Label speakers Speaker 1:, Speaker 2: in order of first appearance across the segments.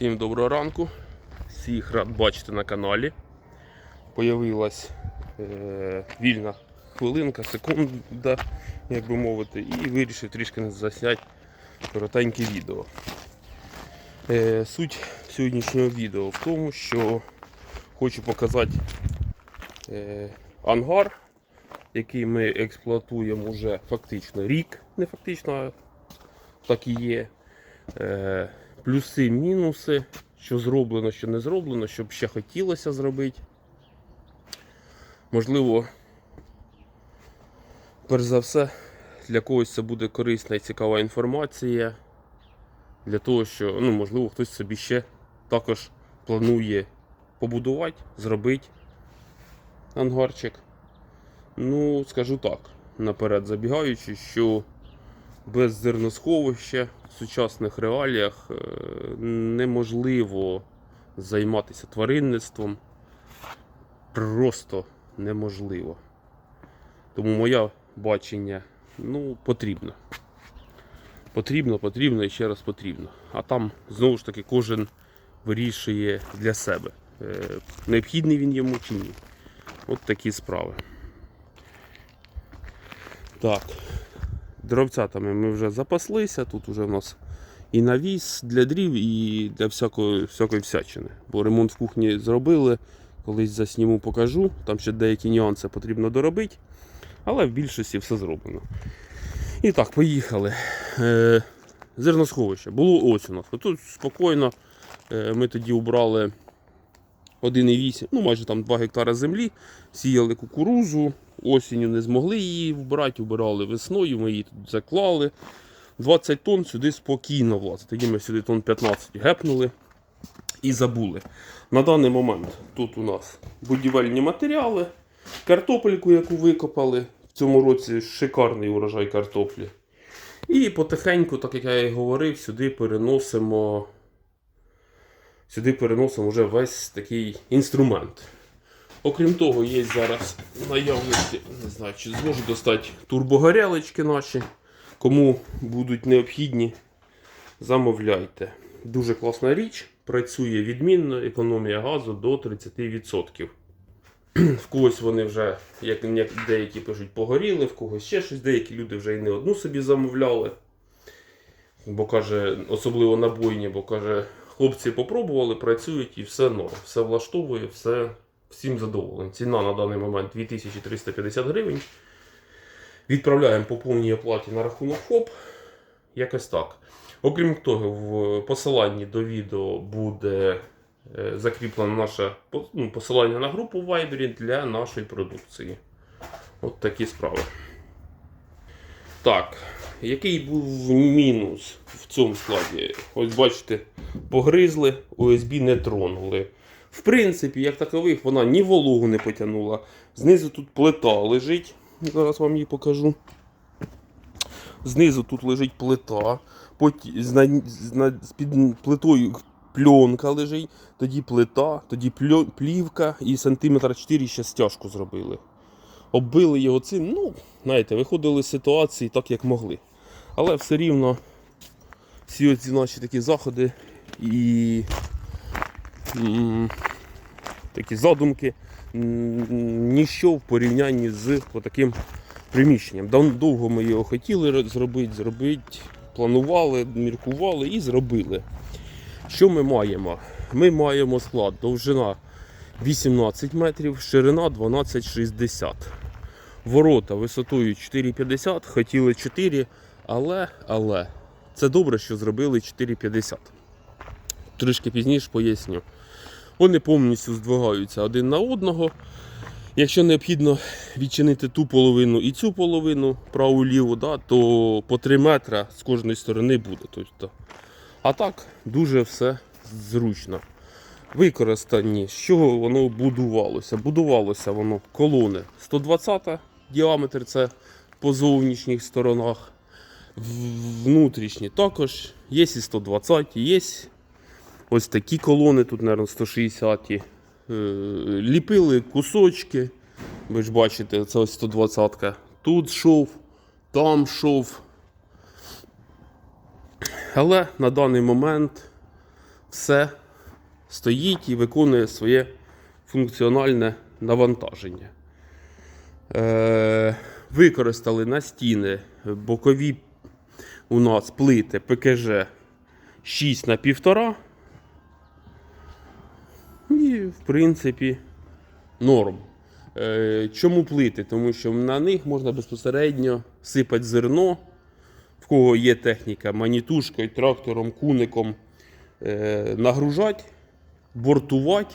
Speaker 1: Всім доброго ранку. Всіх рад бачити на каналі. Появилась е, вільна хвилинка, секунда, як би мовити, і вирішив трішки засняти коротеньке відео. Е, суть сьогоднішнього відео в тому, що хочу показати е, ангар, який ми експлуатуємо вже фактично рік, не фактично, а так і є. Е, плюси, мінуси, що зроблено, що не зроблено, що б ще хотілося зробити. Можливо, перш за все, для когось це буде корисна і цікава інформація. Для того, що, ну, можливо, хтось собі ще також планує побудувати, зробити ангарчик. Ну, скажу так, наперед забігаючи, що без зерносховища в сучасних реаліях е, неможливо займатися тваринництвом. Просто неможливо. Тому моє бачення ну, потрібно. Потрібно, потрібно і ще раз потрібно. А там знову ж таки кожен вирішує для себе, е, необхідний він йому чи ні. От такі справи. Так, дровцятами ми вже запаслися. Тут вже в нас і навіс для дрів, і для всякої, всякої всячини. Бо ремонт в кухні зробили. Колись засніму покажу. Там ще деякі нюанси потрібно доробити. Але в більшості все зроблено. І так, поїхали. Е, зерносховище. Було ось у нас. Тут спокійно. Е, ми тоді убрали 1,8, ну майже там 2 гектари землі, сіяли кукурузу, осінню не змогли її вбирати, вбирали весною, ми її тут заклали. 20 тонн сюди спокійно влазить. Тоді ми сюди тонн 15 гепнули і забули. На даний момент тут у нас будівельні матеріали, картопельку, яку викопали. В цьому році шикарний урожай картоплі. І потихеньку, так як я і говорив, сюди переносимо сюди переносимо вже весь такий інструмент. Окрім того, є зараз наявності, не знаю, чи зможу достати турбогорялочки наші. Кому будуть необхідні, замовляйте. Дуже класна річ, працює відмінно, економія газу до 30%. В когось вони вже, як як деякі пишуть, погоріли, в когось ще щось, деякі люди вже і не одну собі замовляли. Бо каже, особливо на бойні, бо каже, хлопці попробували, працюють і все норм, все влаштовує, все всім задоволені. Ціна на даний момент 2350 гривень. Відправляємо по повній оплаті на рахунок ФОП. Якось так. Окрім того, в посиланні до відео буде е, закріплено наше ну, посилання на групу в Viber для нашої продукції. От такі справи. Так, який був мінус в цьому складі? Ось бачите, погризли, USB не тронули. В принципі, як такових, вона ні вологу не потягнула. Знизу тут плита лежить. Зараз вам її покажу. Знизу тут лежить плита. Потім під плитою пленка лежить, тоді плита, тоді плівка і сантиметр 4 ще стяжку зробили. Оббили його цим, ну, знаєте, виходили з ситуації так, як могли. Але все рівно всі ці наші такі заходи і такі задумки ніщо в порівнянні з таким приміщенням. Довго ми його хотіли зробити, зробити, планували, міркували і зробили. Що ми маємо? Ми маємо склад довжина 18 метрів, ширина 12,60. Ворота висотою 4,50, хотіли 4, але, але це добре, що зробили 4,50. Трішки пізніше поясню. Вони повністю здвигаються один на одного. Якщо необхідно відчинити ту половину і цю половину, праву ліву, да, то по 3 метри з кожної сторони буде. Тобто. А так дуже все зручно. Використані, з чого воно будувалося? Будувалося воно колони 120 діаметр, це по зовнішніх сторонах. Внутрішні також є і 120, є ось такі колони, тут, мабуть, 160. Е, Ліпили кусочки. Ви ж бачите, це ось 120-ка. Тут шов, там шов. Але на даний момент все стоїть і виконує своє функціональне навантаження. Е, використали на стіни бокові у нас плити ПКЖ 6 на 1,5. В принципі, норм. Е, чому плити? Тому що на них можна безпосередньо сипати зерно, в кого є техніка манітушкою, трактором, куником, е, нагружати, бортувати.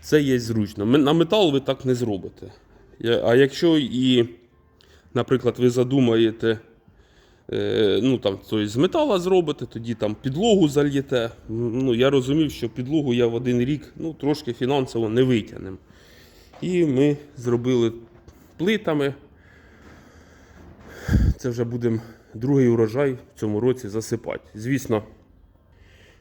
Speaker 1: Це є зручно. На метал ви так не зробите. А якщо і, наприклад, ви задумаєте, ну там тобто з метала зробите, тоді там підлогу зальєте. Ну, я розумів, що підлогу я в один рік ну, трошки фінансово не витягнем. І ми зробили плитами. Це вже будемо другий урожай в цьому році засипати. Звісно,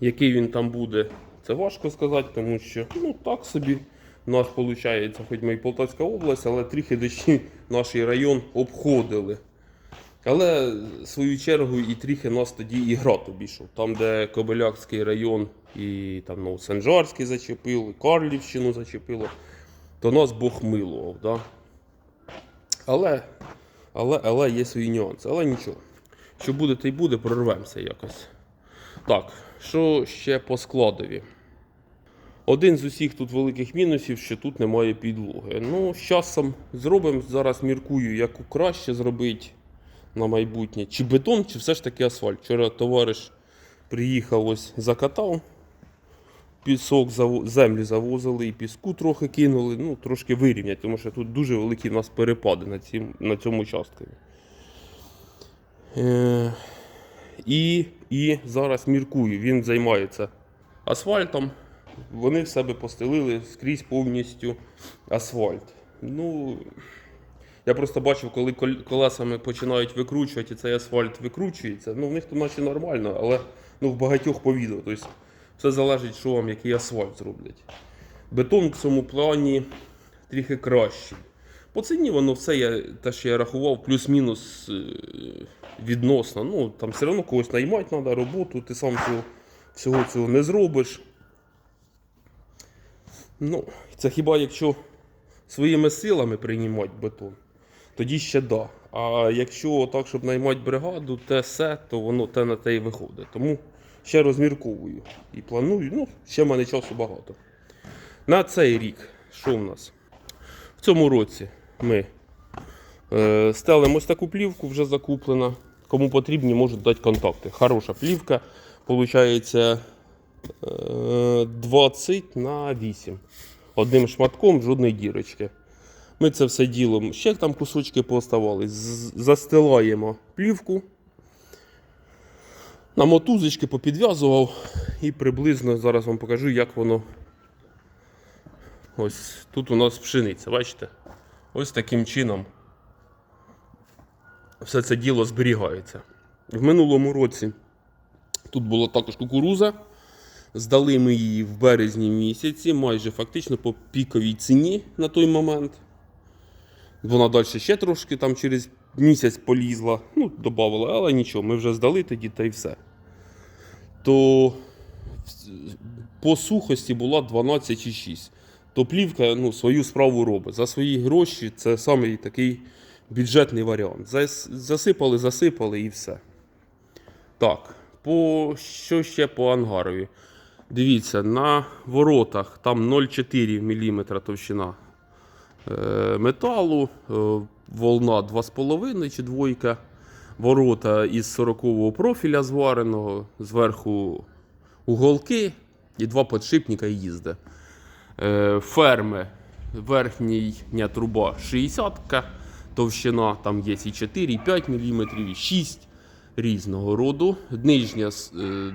Speaker 1: який він там буде, це важко сказати, тому що ну так собі у нас виходить, хоч ми і Полтавська область, але трохи дощі наш район обходили. Але в свою чергу і трохи нас тоді і град обійшов. Там, де Кобилякський район і там ну, Санжарський зачепило, і Карлівщину зачепило, то нас Бог милував. Да? Але, але, але є свої нюанси. Але нічого. Що буде, то й буде, прорвемося якось. Так, що ще по складові? Один з усіх тут великих мінусів, що тут немає підлоги. Ну, з часом зробимо. Зараз міркую, як краще зробити на майбутнє. Чи бетон, чи все ж таки асфальт. Вчора товариш приїхав, ось закатав. Пісок землі завозили і піску трохи кинули, ну, трошки вирівняти, тому що тут дуже великі в нас перепади на, цім, на цьому участку. Е, і, і зараз міркую, він займається асфальтом. Вони в себе постелили скрізь повністю асфальт. Ну, я просто бачив, коли колесами починають викручувати, і цей асфальт викручується. Ну, в них то наче нормально, але ну, в багатьох по. Тобто, все залежить, що вам який асфальт зроблять. Бетон в цьому плані трохи кращий. По ціні воно все я, те, що я рахував, плюс-мінус е, відносно. Ну, там все одно когось наймати треба, роботу, ти сам цього, всього цього не зробиш. Ну, це хіба якщо своїми силами приймати бетон, тоді ще да. А якщо так, щоб наймати бригаду, те все, то воно те на те і виходить. Тому ще розмірковую і планую. Ну, ще в мене часу багато. На цей рік, що в нас? В цьому році ми е, стелимо ось таку плівку, вже закуплена. Кому потрібні, можуть дати контакти. Хороша плівка. Получається е, 20 на 8. Одним шматком, жодної дірочки. Ми це все діло, ще там кусочки пооставались. з- Застилаємо плівку. На мотузочки попідв'язував і приблизно зараз вам покажу, як воно. Ось тут у нас пшениця, бачите? Ось таким чином все це діло зберігається. В минулому році тут була також кукуруза. Здали ми її в березні місяці, майже фактично по піковій ціні на той момент. Вона далі ще трошки там через місяць полізла, ну, додавала, але нічого, ми вже здали тоді та й все. То по сухості була 12,6. То плівка ну, свою справу робить. За свої гроші це самий такий бюджетний варіант. Засипали, засипали і все. Так, по, що ще по ангарові? Дивіться, на воротах там 0,4 мм товщина металу, е, волна 2,5 чи двойка, ворота із 40-го профіля звареного, зверху уголки і два підшипника їзде. Е, ферми, верхня труба 60-ка, товщина, там є і 4, і 5 мм, і 6 різного роду. Нижня е,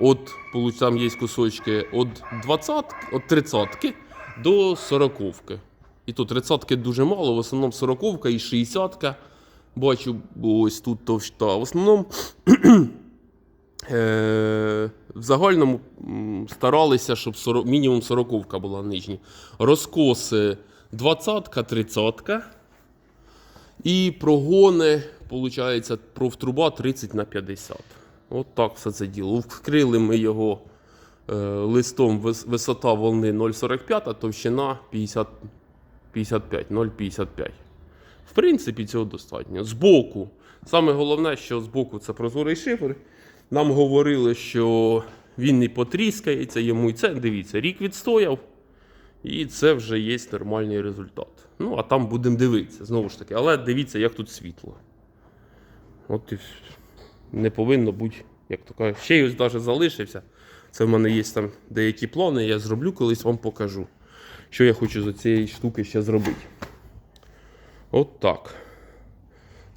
Speaker 1: от, там є кусочки від 20, від 30 до 40. І то 30 дуже мало, в основному 40 і 60. Бачу, ось тут товщина. В основному Е, в загальному старалися, щоб 40, мінімум 40 була нижня. Розкоси 20-ка, 30-ка. І прогони, виходить, профтруба 30 на 50. От так все це діло. Вкрили ми його Е, листом вис- висота волни 0,45, а товщина 50, 55, 0,55. В принципі, цього достатньо. Збоку. Саме головне, що збоку це прозорий шифер. Нам говорили, що він не потріскається, йому і це. Дивіться, рік відстояв. І це вже є нормальний результат. Ну, а там будемо дивитися, знову ж таки. Але дивіться, як тут світло. От і не повинно бути, як то кажуть. Ще й ось навіть залишився. Це в мене є там деякі плани, я зроблю, колись вам покажу, що я хочу з цієї штуки ще зробити. От так.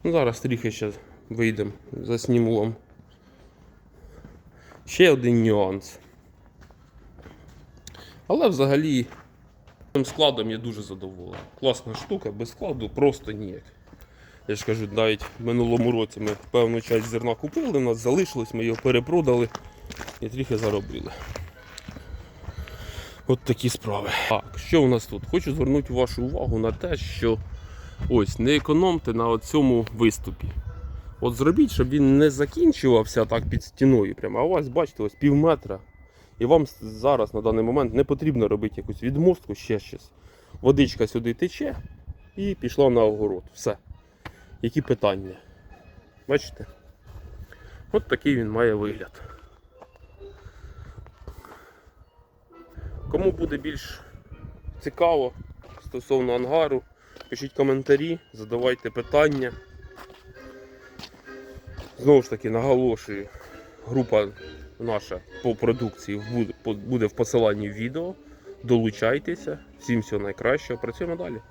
Speaker 1: Ну, зараз трохи ще вийдемо, засніму вам. Ще один нюанс. Але взагалі цим складом я дуже задоволений. Класна штука, без складу просто ніяк. Я ж кажу, навіть в минулому році ми певну часть зерна купили, у нас залишилось, ми його перепродали і трохи заробили. От такі справи. Так, що у нас тут? Хочу звернути вашу увагу на те, що ось не економте на цьому виступі. От зробіть, щоб він не закінчувався так під стіною, прямо, а у вас, бачите, ось пів метра. І вам зараз на даний момент не потрібно робити якусь відмостку, ще щось. Водичка сюди тече і пішла на огород. Все. Які питання? Бачите? От такий він має вигляд. Кому буде більш цікаво стосовно ангару, пишіть коментарі, задавайте питання. Знову ж таки, наголошую, група наша по продукції буде, в посиланні відео. Долучайтеся. Всім всього найкращого. Працюємо далі.